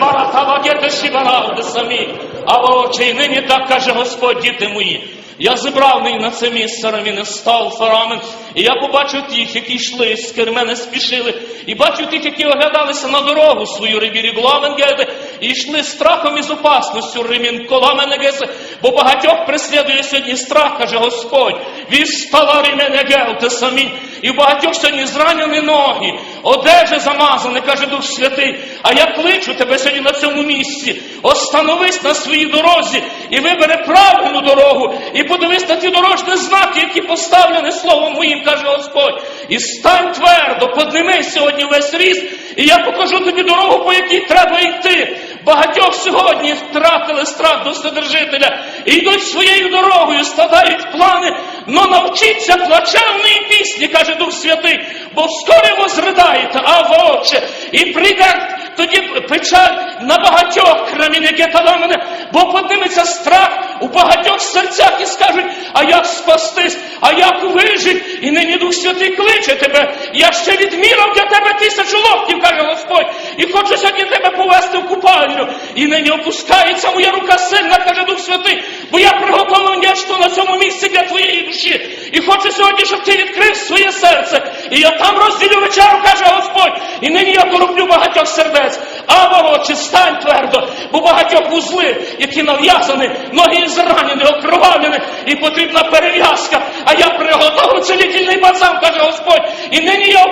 Вагєте шібарав, де самі. А очі, і нині так каже Господь, діти мої. Я зібрав нині на це місце раміни став фарамен, і я побачив тих, які йшли, з кермене спішили, і бачив тих, які оглядалися на дорогу свою рибірі Главенгеде, і йшли страхом і з опасністю римін Коламенегезе, бо багатьох преслідує сьогодні страх, каже Господь. Вістала Рименегел, самі, і багатьох сьогодні зранені ноги, одежа замазана, каже Дух Святий. А я кличу тебе сьогодні на цьому місці. Остановись на своїй дорозі і вибери правильну дорогу, і подивись на ті дорожні знаки, які поставлені словом моїм, каже Господь. І стань твердо, поднимись сьогодні весь ріст, і я покажу тобі дорогу, по якій треба йти. Багатьох сьогодні втратили страх до Вседержителя йдуть своєю дорогою, складають плани, но навчіться плачевної пісні, каже Дух Святий, бо вскоре возридаєте, а вовче, і прийде тоді печаль на багатьох краміники таламене, бо подиметься страх у багатьох серцях і скажуть, а як спастись, а як вижить, і нині Дух Святий кличе тебе. Я ще відмірав для тебе тисячу локтів, каже Господь, і хочу сьогодні тебе повести в купальню. І нині опускається моя рука сильна, каже Дух Святий, бо я приготовив нечто на цьому місці для твоєї душі. І хочу сьогодні, щоб ти відкрив своє серце. І я там розділю вечеру, каже Господь. І нині я короплю багатьох сердець. А ворочі, стань твердо, бо багатьох вузли, які нав'язані, ноги зранені, окровавлені, і потрібна перев'язка. А я приготовив цілительний бальзам, каже Господь. І нині я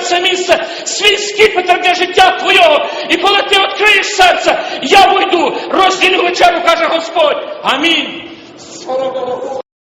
це місце свій скіпетр для життя твого. І коли ти відкриєш серце, я вийду, розділю вечеру, каже Господь. Амінь. Слава Богу.